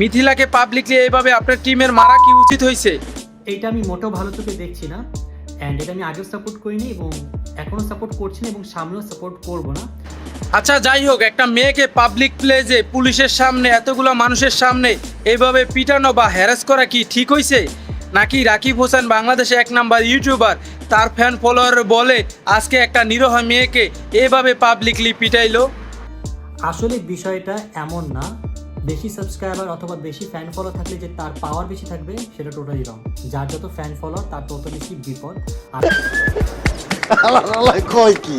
মিথিলাকে publicly এইভাবে আপনার টিমের মারা কি উচিত হয়েছে? এটা আমি মোটেও ভালো চোখে দেখছি না। অ্যান্ড এটা আমি আগেও সাপোর্ট করিনি এবং এখনও সাপোর্ট করছি না এবং সামনেও সাপোর্ট করব না। আচ্ছা যাই হোক একটা মেয়েকে পাবলিক প্লেজে পুলিশের সামনে এতগুলো মানুষের সামনে এইভাবে পিটানো বা হ্যারাস করা কি ঠিক হয়েছে? নাকি রাকিব হোসেন বাংলাদেশে এক নাম্বার ইউটিউবার তার ফ্যান ফলোয়ার বলে আজকে একটা নিরহ মেয়েকে এভাবে পাবলিকলি পিটাইলো? আসলে বিষয়টা এমন না। বেশি সাবস্ক্রাইবার অথবা বেশি ফ্যান ফলো থাকলে যে তার পাওয়ার বেশি থাকবে সেটা টোটালি রং যার যত ফ্যান ফলোয়ার তার তত বেশি বিপদ। আর কয় কি?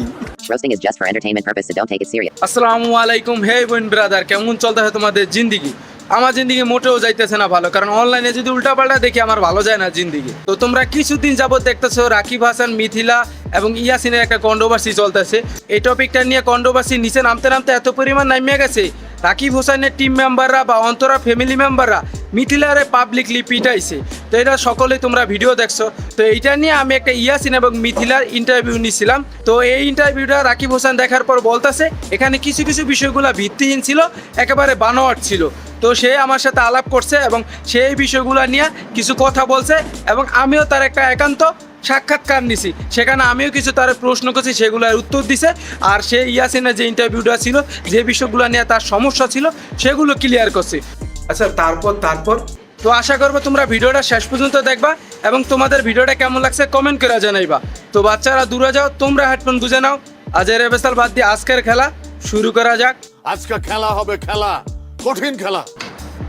Roasting is just for entertainment purpose, so don't take it serious. আসসালামু আলাইকুম। হে বোন ব্রাদার কেমন চলতেছে তোমাদের জিন্দিগি? আমার জিন্দিগি মোটেও যাইতেছে না ভালো কারণ অনলাইনে যদি উল্টাপাল্টা দেখি আমার ভালো যায় না জিন্দিগি। তো তোমরা কিছুদিন যাবত দেখতেছো রাকিব হাসান মিথিলা এবং ইয়াসিনের একটা কন্ট্রোভার্সি চলতেছে। এই টপিকটা নিয়ে কন্ট্রোভার্সি নিচে নামতে নামতে এত পরিমাণ নামিয়ে গেছে রাকিব হোসেনের টিম মেম্বাররা বা অন্তরা ফ্যামিলি মেম্বাররা মিথিলারে পাবলিকলি পিটাইছে তো এটা সকলেই তোমরা ভিডিও দেখছ। তো এইটা নিয়ে আমি একটা ইয়াসিন এবং মিথিলার ইন্টারভিউ নিছিলাম। তো এই ইন্টারভিউটা রাকিব হোসেন দেখার পর বলতেছে, এখানে কিছু কিছু বিষয়গুলো ভিত্তিহীন ছিল, একেবারে বানোয়াট ছিল। তো সে আমার সাথে আলাপ করছে এবং সেই বিষয়গুলো নিয়ে কিছু কথা বলছে এবং আমিও তার একটা একান্ত সাক্ষাৎকার নিছি। সেখানে আমিও কিছু তার প্রশ্ন করছি সেগুলোর উত্তর দিছে। আর সে ইয়াসিনের যে ইন্টারভিউটা ছিল যে বিষয়গুলো নিয়ে তার সমস্যা ছিল সেগুলো ক্লিয়ার করছে। আচ্ছা তারপর তারপর? তো আশা করব তোমরা ভিডিওটা শেষ পর্যন্ত দেখবা এবং তোমাদের ভিডিওটা কেমন লাগছে কমেন্ট করে জানাইবা। তো বাচ্চারা দূরে যাও তোমরা হেডফোন বুঝে নাও। আজের এবেসাল বাদ দিয়ে আজকের খেলা শুরু করা যাক। আজকে খেলা হবে খেলা কঠিন খেলা।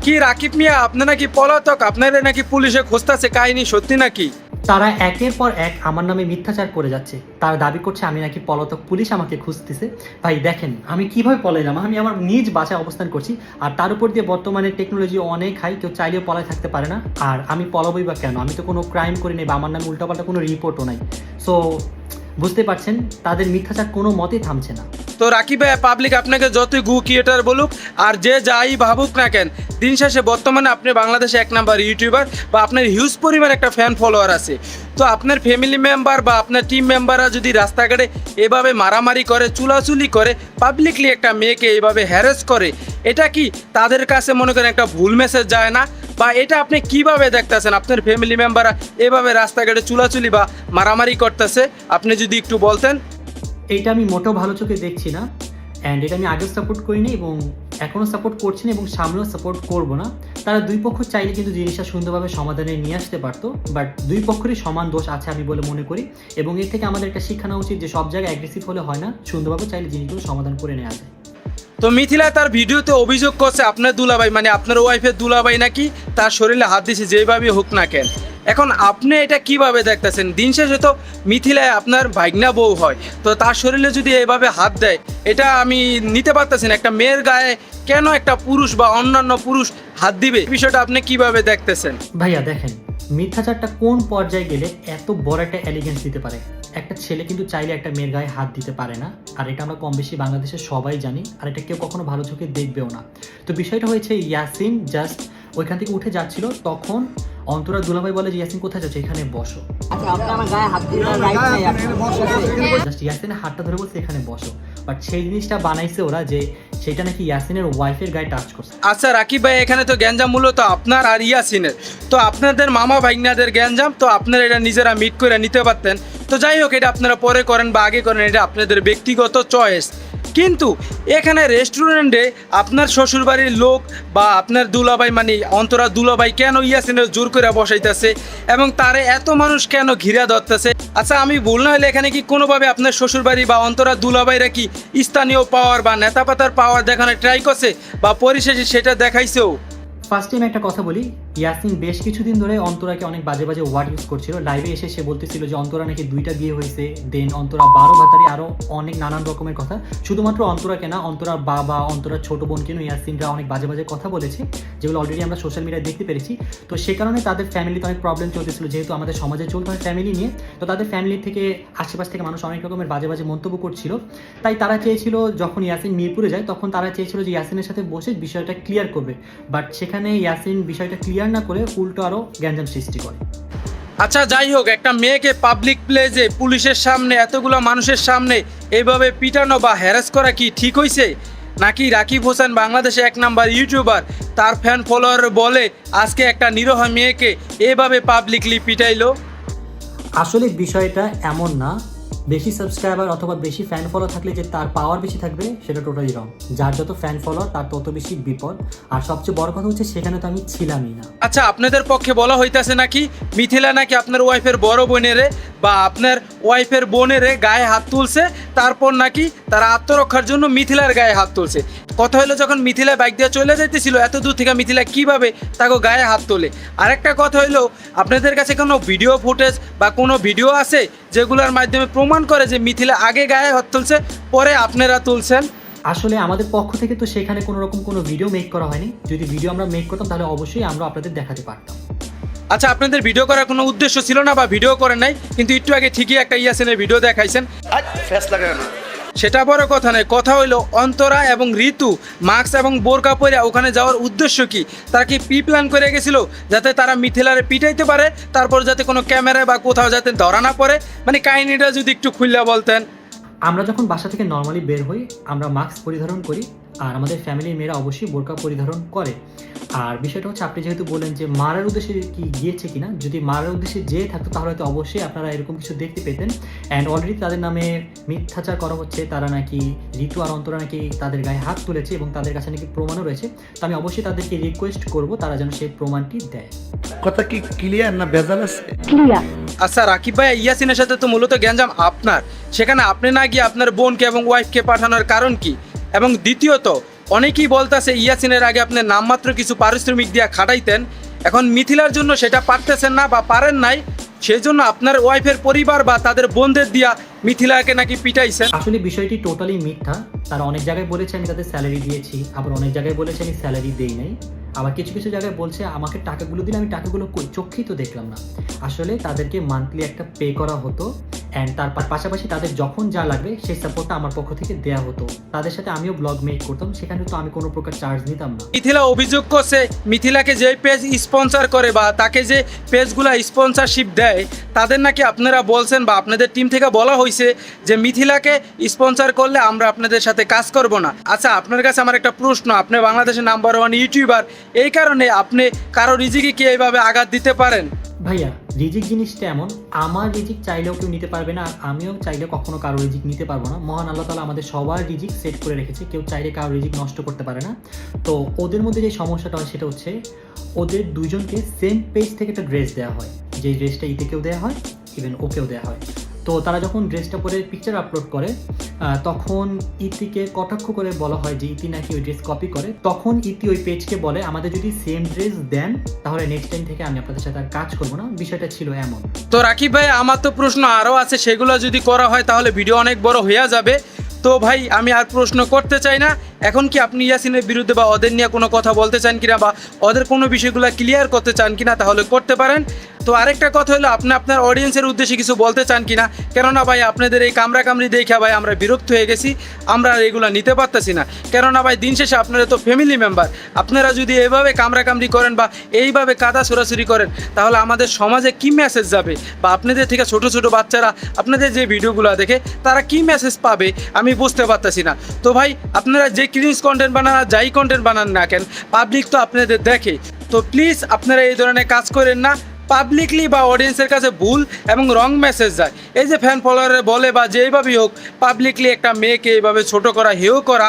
কি রাকিব মিয়া আপনি নাকি পলাতক আপনাদের নাকি পুলিশে খুঁজতেছে কাহিনী সত্যি নাকি? তারা একের পর এক আমার নামে মিথ্যাচার করে যাচ্ছে। তারা দাবি করছে আমি নাকি পলাতক পুলিশ আমাকে খুঁজতেছে। ভাই, দেখেন, আমি কীভাবে পলাই যাব আমি আমার নিজ বাসায় অবস্থান করছি, আর তার উপর দিয়ে বর্তমানে টেকনোলজি অনেক হাই কেউ চাইলেও পলায় থাকতে পারে না। আর আমি পলাবই বা কেন? আমি তো কোনো ক্রাইম করি নাই বা আমার নামে উল্টাপাল্টা কোনো রিপোর্টও নাই। সো বুঝতে পারছেন, তাদের মিথ্যাচার কোনো মতেই থামছে না। তো রাকিব ভাই পাবলিক আপনাকে যতই গু ক্রিয়েটার বলুক, আর যে যাই ভাবুক না কেন, দিন শেষে বর্তমানে আপনি বাংলাদেশে এক নাম্বার ইউটিউবার বা আপনার হিউজ পরিমাণ একটা ফ্যান ফলোয়ার আছে। তো আপনার ফ্যামিলি মেম্বার বা আপনার টিম মেম্বাররা যদি রাস্তাঘাটে এভাবে মারামারি করে, চুলাচুলি করে পাবলিকলি একটা মেয়েকে এভাবে হ্যারেস করে, এটা কি তাদের কাছে মনে করেন একটা ভুল মেসেজ যায় না? বা এটা আপনি কীভাবে দেখতেছেন? আপনার ফ্যামিলি মেম্বাররা এভাবে রাস্তাঘাটে চুলাচুলি বা মারামারি করতেছে? আপনি যদি একটু বলতেন। এটা আমি মোটেও ভালো চোখে দেখছি না। অ্যান্ড এটা আমি আগেও সাপোর্ট করিনি এবং এখনও সাপোর্ট করছি না এবং সামনেও সাপোর্ট করব না। তারা দুই পক্ষ চাইলে কিন্তু জিনিসটা সুন্দরভাবে সমাধানে নিয়ে আসতে পারতো। বাট দুই পক্ষেরই সমান দোষ আছে আমি বলে মনে করি। এবং এর থেকে আমাদের একটা শিক্ষা নেওয়া উচিত যে সব জায়গায় অ্যাগ্রেসিভ হলে হয় না। সুন্দরভাবে চাইলে জিনিসগুলো সমাধান করে নেওয়া যায়। তো মিথিলা তার ভিডিওতে অভিযোগ করছে আপনার দুলাভাই মানে আপনার ওয়াইফের দুলাভাই নাকি তার শরীরে হাত দিছে, যেভাবে হোক না কেন। এখন আপনি এটা কীভাবে দেখতেছেন? দিন শেষে তো মিথিলায় আপনার ভাগনা বউ হয়, তো তার শরীরে যদি এভাবে হাত দেয়, এটা আমি নিতে পারতেছি না। একটা মেয়ের গায়ে কেন একটা পুরুষ বা অন্যান্য পুরুষ হাত দিবে? বিষয়টা আপনি কীভাবে দেখতেছেন? ভাইয়া, দেখেন, মিথ্যাচারটা কোন পর্যায়ে গেলে এত বড় একটা এলিগেন্স দিতে পারে? একটা ছেলে কিন্তু চাইলে একটা মেয়ের গায়ে হাত দিতে পারে না। আর এটা আমরা কম বেশি বাংলাদেশের সবাই জানি। আর এটা কেউ কখনো ভালো চোখে দেখবেও না। তো বিষয়টা হয়েছে ইয়াসিন জাস্ট ওইখান থেকে উঠে যাচ্ছিল। তখন অন্তরা দুলাভাই বলে যে ইয়াসিন কোথায় যাচ্ছে? এখানে বসো। আচ্ছা নেই আপনার জাস্ট ইয়াসিনের হাতটা ধরে বলছে এখানে বসো। বাট সেই জিনিসটা বানাইছে ওরা যে সেটা নাকি ইয়াসিনের ওয়াইফের গায়ে টাচ করছে। আচ্ছা রাকিব ভাই এখানে তো গ্যাঞ্জাম মূলত আপনার আর ইয়াসিনের। তো আপনাদের মামা ভাইগনাদের গ্যাঞ্জাম তো আপনারা এটা নিজেরা মিট করে নিতে পারতেন। তো যাই হোক, এটা আপনারা পরে করেন বা আগে করেন, এটা আপনাদের ব্যক্তিগত চয়েস কিন্তু এখানে রেস্টুরেন্টে আপনার শ্বশুরবাড়ির লোক বা আপনার দুলাভাই মানে অন্তরা দুলাভাই কেন ইয়াসিনের জোর করে বসাইতেছে এবং তারে এত মানুষ কেন ঘিরা ধরতেছে? আচ্ছা আমি ভুল না হলে এখানে কি কোনোভাবে আপনার শ্বশুরবাড়ি বা অন্তরা দুলাভাইরা কি স্থানীয় পাওয়ার বা নেতাপাতার পাওয়ার দেখানোর ট্রাই করছে বা পরিশেষে সেটা দেখাইছেও? ফার্স্ট টাইম একটা কথা বলি ইয়াসিন বেশ কিছুদিন ধরে অন্তরাকে অনেক বাজে বাজে ওয়ার্ড ইউজ করছিল। লাইভে এসে সে বলতেছিল যে, অন্তরা নাকি দুইটা বিয়ে হয়েছে দেন অন্তরা বারো ভাতারি আরও অনেক নানান রকমের কথা। শুধুমাত্র অন্তরাকে না, অন্তরার বাবা, অন্তরার ছোট বোন কেন ইয়াসিনরা অনেক বাজে বাজে কথা বলেছে, যেগুলো অলরেডি আমরা সোশ্যাল মিডিয়ায় দেখতে পেরেছি। তো সে কারণে তাদের ফ্যামিলিতে অনেক প্রবলেম চলতেছিল, যেহেতু আমাদের সমাজে চলতে হয় ফ্যামিলি নিয়ে। তো তাদের ফ্যামিলি থেকে, আশেপাশ থেকে মানুষ অনেক রকমের বাজে বাজে মন্তব্য করছিল। তাই তারা চেয়েছিল, যখন ইয়াসিন মিরপুরে যায়, তখন তারা চেয়েছিল যে, ইয়াসিনের সাথে বসে বিষয়টা ক্লিয়ার করবে। বাট সেখানে ইয়াসিন বিষয়টা ক্লিয়ার না করে উল্টো আরও গ্যাঞ্জাম সৃষ্টি করে। আচ্ছা যাই হোক একটা মেয়েকে পাবলিক প্লেজে পুলিশের সামনে এতগুলো মানুষের সামনে এইভাবে পিটানো বা হ্যারাস করা কি ঠিক হয়েছে নাকি রাকিব হোসেন বাংলাদেশে এক নাম্বার ইউটিউবার তার ফ্যান ফলোয়ার বলে আজকে একটা নিরহ মেয়েকে এভাবে পাবলিকলি পিটাইলো? আসলে বিষয়টা এমন না বেশি সাবস্ক্রাইবার অথবা বেশি ফ্যান ফলো থাকলে যে তার পাওয়ার বেশি থাকবে, সেটা টোটালি রং যার যত ফ্যান ফলো তার তত বেশি বিপদ। আর সবচেয়ে বড় কথা হচ্ছে, সেখানে তো আমি ছিলামই না। আচ্ছা আপনাদের পক্ষে বলা হইতাছে নাকি, মিথিলা নাকি আপনার ওয়াইফের বড় বোনেরে বা আপনার ওয়াইফের বোনেরে গায়ে হাত তুলছে, তারপর নাকি তারা আত্মরক্ষার জন্য মিথিলার গায়ে হাত তুলছে? কথা হলো যখন মিথিলা বাইক দিয়ে চলে যাইতেছিল এত দূর থেকে মিথিলা কীভাবে তাকে গায়ে হাত তোলে? আরেকটা কথা হইল আপনাদের কাছে কোনো ভিডিও ফুটেজ বা কোনো ভিডিও আছে যেগুলোর মাধ্যমে প্রমাণ করে যে মিথিলা আগে গায়ে হাত তুলছে পরে আপনারা তুলছেন? আসলে আমাদের পক্ষ থেকে তো সেখানে কোনো রকম কোনো ভিডিও মেক করা হয়নি। যদি ভিডিও আমরা মেক করতাম তাহলে অবশ্যই আমরা আপনাদের দেখাতে পারতাম। আচ্ছা আপনাদের ভিডিও করার কোনো উদ্দেশ্য ছিল না বা ভিডিও করেন নাই কিন্তু একটু আগে ঠিকই একটা ইয়াসিনের ভিডিও দেখাইছেন। সেটা বড় কথা নয়। কথা হইল অন্তরা এবং ঋতু মাস্ক এবং বোরকা পরে ওখানে যাওয়ার উদ্দেশ্য কি? তারা কি পি প্ল্যান করে গেছিল? যাতে তারা মিথিলারে পিটাইতে পারে, তারপর যাতে কোনো ক্যামেরায় বা কোথাও যাতে ধরা না পড়ে? মানে কাহিনিটা যদি একটু খুললে বলতেন। আমরা যখন বাসা থেকে নর্মালি বের হই, আমরা মাস্ক পরিধারণ করি আর আমাদের ফ্যামিলির মেয়েরা অবশ্যই বোরকা পরিধারণ করে। আর বিষয়টা হচ্ছে আপনি যেহেতু বলেন যে মারার উদ্দেশ্যে কি গিয়েছে কিনা যদি মারার উদ্দেশ্যে যেয়ে থাকতো তাহলে হয়তো অবশ্যই আপনারা এরকম কিছু দেখতে পেতেন। অ্যান্ড অলরেডি তাদের নামে মিথ্যাচার করা হচ্ছে তারা নাকি ঋতু আর অন্তরা নাকি তাদের গায়ে হাত তুলেছে এবং তাদের কাছে নাকি প্রমাণও রয়েছে। তো আমি অবশ্যই তাদেরকে রিকোয়েস্ট করব তারা যেন সেই প্রমাণটি দেয়। কথা কি ক্লিয়ার না ভেজাল আছে? আচ্ছা রাকিব ভাই ইয়াসিনের সাথে তো মূলত গ্যাঞ্জাম আপনার। সেখানে আপনি না গিয়ে আপনার বোনকে এবং ওয়াইফকে পাঠানোর কারণ কি? এবং দ্বিতীয়ত, অনেকেই বলতেছে, ইয়াসিনের আগে আপনি নামমাত্র কিছু পারিশ্রমিক দিয়া খাটাইতেন, এখন মিথিলার জন্য সেটা পারতেছেন না বা পারেন নাই সেই জন্য আপনার ওয়াইফের পরিবার বা তাদের বোনদের দিয়া মিথিলাকে নাকি পিটাইছেন? আসলে বিষয়টি টোটালি মিথ্যা। তারা অনেক জায়গায় বলেছে, আমি তাদের স্যালারি দিয়েছি, আবার অনেক জায়গায় বলেছে, আমি স্যালারি দেই নাই। আবার কিছু কিছু জায়গায় বলছে, আমাকে টাকাগুলো দিলে আমি টাকাগুলো কই? চোখেই তো দেখলাম না। আসলে তাদেরকে মান্থলি একটা পে করা হতো অ্যান্ড তার পাশাপাশি তাদের যখন যা লাগবে, সেই সাপোর্টটা আমার পক্ষ থেকে দেওয়া হতো। তাদের সাথে আমিও ব্লগ মেক করতাম, সেখানে তো আমি কোনো প্রকার চার্জ নিতাম না। মিথিলা অভিযোগ করছে, মিথিলাকে যে পেজ স্পন্সর করে বা তাকে যে পেজগুলা স্পন্সরশিপ দেয়, তাদের নাকি আপনারা বলছেন বা আপনাদের টিম থেকে বলা হয়েছে যে মিথিলাকে স্পন্সর করলে আমরা আপনাদের সাথে কাজ করব না। আচ্ছা আপনার কাছে আমার একটা প্রশ্ন, আপনি বাংলাদেশের নাম্বার ওয়ান ইউটিউবার এই কারণে আপনি কারও রিজিকে কি এইভাবে আঘাত দিতে পারেন? ভাইয়া, রিজিক জিনিসটা এমন, আমার রিজিক চাইলেও কেউ নিতে পারবে না, আর আমিও চাইলে কখনো কারও রিজিক নিতে পারব না। মহান আল্লাহ তালা আমাদের সবার রিজিক সেট করে রেখেছে, কেউ চাইলে কারও রিজিক নষ্ট করতে পারে না। তো ওদের মধ্যে যে সমস্যাটা হয় সেটা হচ্ছে, ওদের দুজনকে সেম পেজ থেকে একটা ড্রেস দেওয়া হয়। যে ড্রেসটা ইতে কেউ দেওয়া হয় ইভেন ওকেও দেওয়া হয়। তো তারা যখন ড্রেসটা পরে পিকচার আপলোড করে তখন ইতিকে কটাক্ষ করে বলা হয় যে ইতি নাকি ওই ড্রেস কপি করে। তখন ইতি ওই পেজকে বলে, আমাদের যদি সেম ড্রেস দেন, তাহলে নেক্সট টাইম থেকে আমি আপনাদের সাথে আর কাজ করব না। বিষয়টা ছিল এমন। তো রাকিব ভাই, আমার তো প্রশ্ন আরও আছে, সেগুলো যদি করা হয় তাহলে ভিডিও অনেক বড় হয়ে যাবে। তো ভাই, আমি আর প্রশ্ন করতে চাই না। এখন কি আপনি ইয়াসিনের বিরুদ্ধে বা ওদের নিয়ে কোনো কথা বলতে চান কিনা বা ওদের কোনো বিষয়গুলো ক্লিয়ার করতে চান কিনা তাহলে করতে পারেন। তো আরেকটা কথা হলো, আপনি আপনার অডিয়েন্সের উদ্দেশ্যে কিছু বলতে চান কিনা? কেননা ভাই, আপনাদের এই কামরা কামড়ি দেখে ভাই আমরা বিরক্ত হয়ে গেছি, আমরা এগুলো নিতে পারতেছি না। কেননা ভাই, দিন শেষে আপনারা তো ফ্যামিলি মেম্বার আপনারা যদি এইভাবে কামরা কামড়ি করেন বা এইভাবে কাদা ছোড়াছুরি করেন, তাহলে আমাদের সমাজে কি মেসেজ যাবে? বা আপনাদের থেকে ছোট ছোট বাচ্চারা, আপনাদের যে ভিডিওগুলো দেখে, তারা কি মেসেজ পাবে? আমি বুঝতে পারতেছি না। তো ভাই, আপনারা যে ক্রিঞ্জ কন্টেন্ট বানান আর যাই কন্টেন্ট বানান না কেন পাবলিক তো আপনাদের দেখে। তো প্লিজ আপনারা এই ধরনের কাজ করেন না পাবলিকলি বা অডিয়েন্সের কাছে ভুল এবং রং মেসেজ যায়। এই যে ফ্যান ফলোয়ারে বলে বা যেইভাবেই হোক পাবলিকলি একটা মেয়েকে এইভাবে ছোট করা হেও করা,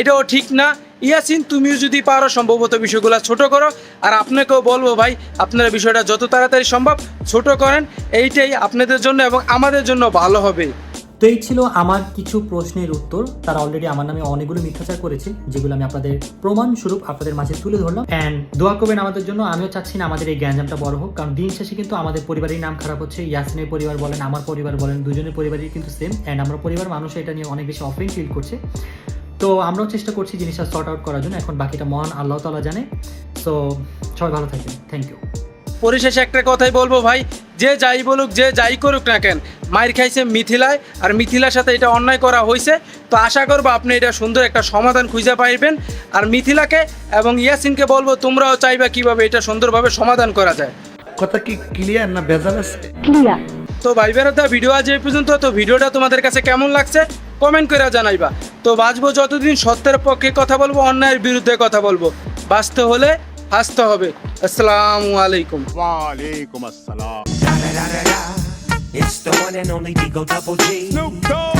এটাও ঠিক না। ইয়াসিন, তুমিও যদি পারো, সম্ভবত বিষয়গুলো ছোট করো। আর আপনাকেও বলব ভাই, আপনারা বিষয়টা যত তাড়াতাড়ি সম্ভব ছোট করেন। এইটাই আপনাদের জন্য এবং আমাদের জন্য ভালো হবে। তো এই ছিল আমার কিছু প্রশ্নের উত্তর। তারা অলরেডি আমার নামে অনেকগুলো মিথ্যাচার করেছে, যেগুলো আমি আপনাদের প্রমাণ স্বরূপ আপনাদের মাঝে তুলে ধরলাম। অ্যান্ড দোয়া করবেন আমাদের জন্য, আমিও চাচ্ছি না আমাদের এই গ্যাঞ্জামটা বড় হোক, কারণ দিন শেষে কিন্তু আমাদের পরিবারের নাম খারাপ হচ্ছে। ইয়াসিনের পরিবার বলেন, আমার পরিবার বলেন, দুজনের পরিবারই কিন্তু সেম অ্যান্ড আমরা পরিবার মানুষ, এটা নিয়ে অনেক বেশি অফেন ফিল করছে। তো আমরাও চেষ্টা করছি জিনিসটা সর্ট আউট করার জন্য, এখন বাকিটা মহান আল্লাহ তালা জানে। সো সবাই ভালো থাকবেন। থ্যাংক ইউ পরিশেষে একটা কথাই বলব ভাই যে যাই বলুক যে যাই করুক না কেন মায়ের খাইছে মিথিলায় আর মিথিলার সাথে এটা অন্যায় করা হয়েছে তো আশা করব আপনি এটা সুন্দর একটা সমাধান খুঁজে পাইবেন। আর মিথিলাকে এবং ইয়াসিনকে বলব তোমরাও চাইবা কীভাবে এটা সুন্দরভাবে সমাধান করা যায়। কথা কি ক্লিয়ার না বেজার আছে? ক্লিয়ার তো ভাই বেড়াদা ভিডিও আজ এই পর্যন্ত। তো ভিডিওটা তোমাদের কাছে কেমন লাগছে? কমেন্ট করে জানাইবা। তো বাঁচবো যতদিন সত্যের পক্ষে কথা বলব অন্যায়ের বিরুদ্ধে কথা বলব। বাঁচতে হলে হাসতে হবে। আসসালামু আলাইকুম। ওয়ালাইকুম আসসালাম। It's the one and only Digo Double G. Snoop Dogg.